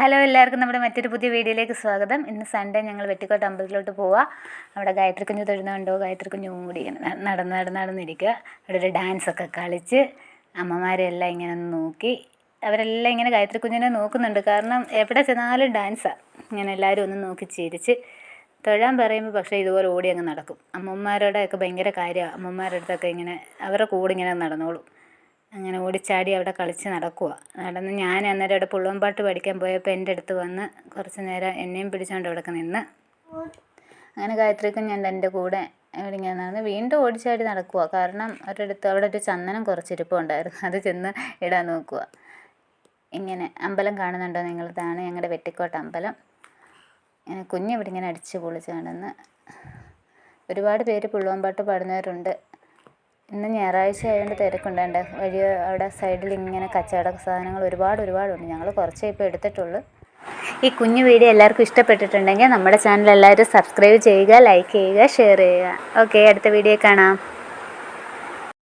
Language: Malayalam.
ഹലോ എല്ലാവർക്കും നമ്മുടെ മറ്റൊരു പുതിയ വീഡിയോയിലേക്ക് സ്വാഗതം. ഇന്ന് സൺഡേ ഞങ്ങൾ വെട്ടിക്കോട്ട് അമ്പലത്തിലോട്ട് പോവുക അവിടെ ഗായത്രി കുഞ്ഞ് തൊഴുന്നുണ്ടോ ഗായത്രി കുഞ്ഞ് കൂടി നടന്ന് നടന്ന് നടന്നിരിക്കുക അവിടെ ഒരു ഡാൻസൊക്കെ കളിച്ച് അമ്മമാരെല്ലാം ഇങ്ങനെ നോക്കി. അവരെല്ലാം ഇങ്ങനെ ഗായത്രി കുഞ്ഞിനെ നോക്കുന്നുണ്ട്. കാരണം എവിടെ ചെന്നാലും ഡാൻസാണ് ഇങ്ങനെ എല്ലാവരും ഒന്ന് നോക്കി ചിരിച്ച് തൊഴാൻ പറയുമ്പോൾ പക്ഷേ ഇതുപോലെ ഓടി അങ്ങ് നടക്കും. അമ്മമാരുടെ ഒക്കെ ഭയങ്കര കാര്യമാണ് അമ്മമാരുടെ അടുത്തൊക്കെ ഇങ്ങനെ അവരുടെ കൂടെ ഇങ്ങനെ നടന്നോളും. അങ്ങനെ ഓടിച്ചാടി അവിടെ കളിച്ച് നടക്കുക നടന്ന് ഞാൻ അന്നേരം അവിടെ പുള്ളുവൻപാട്ട് പഠിക്കാൻ പോയപ്പോൾ എന്റെ അടുത്ത് വന്ന് കുറച്ച് നേരം എന്നെയും പിടിച്ചുകൊണ്ട് അവിടെ നിന്ന്. അങ്ങനെ ഗായത്രിക്കും ഞാൻ എന്റെ കൂടെ എവിടെ നടന്ന് വീണ്ടും ഓടിച്ചാടി നടക്കുക കാരണം ഒരിടത്ത് അവിടെ ഒരു ചന്ദനം കുറച്ചിരിപ്പുണ്ടായിരുന്നു അത് ചെന്ന് ഇടാൻ നോക്കുക ഇങ്ങനെ അമ്പലം കാണുന്നുണ്ടോ നിങ്ങൾ? ഇതാണ് ഞങ്ങളുടെ വെട്ടിക്കോട്ട അമ്പലം. ഇങ്ങനെ കുഞ്ഞിവിടെ ഇങ്ങനെ അടിച്ച് പൊളിച്ച് നടന്ന് ഒരുപാട് പേര് പുള്ളുവൻപാട്ട് പാടുന്നവരുണ്ട്. ഇന്ന് ഞായറാഴ്ച ആയതുകൊണ്ട് തിരക്കുണ്ടാണ്ട് വഴി അവിടെ സൈഡിൽ ഇങ്ങനെ കച്ചവട സാധനങ്ങൾ ഒരുപാട് ഒരുപാടുണ്ട്. ഞങ്ങൾ കുറച്ചേ ഇപ്പോൾ എടുത്തിട്ടുള്ളൂ. ഈ കുഞ്ഞു വീഡിയോ എല്ലാവർക്കും ഇഷ്ടപ്പെട്ടിട്ടുണ്ടെങ്കിൽ നമ്മുടെ ചാനൽ എല്ലാവരും സബ്സ്ക്രൈബ് ചെയ്യുക ലൈക്ക് ചെയ്യുക ഷെയർ ചെയ്യുക. ഓക്കെ അടുത്ത വീഡിയോ കാണാം.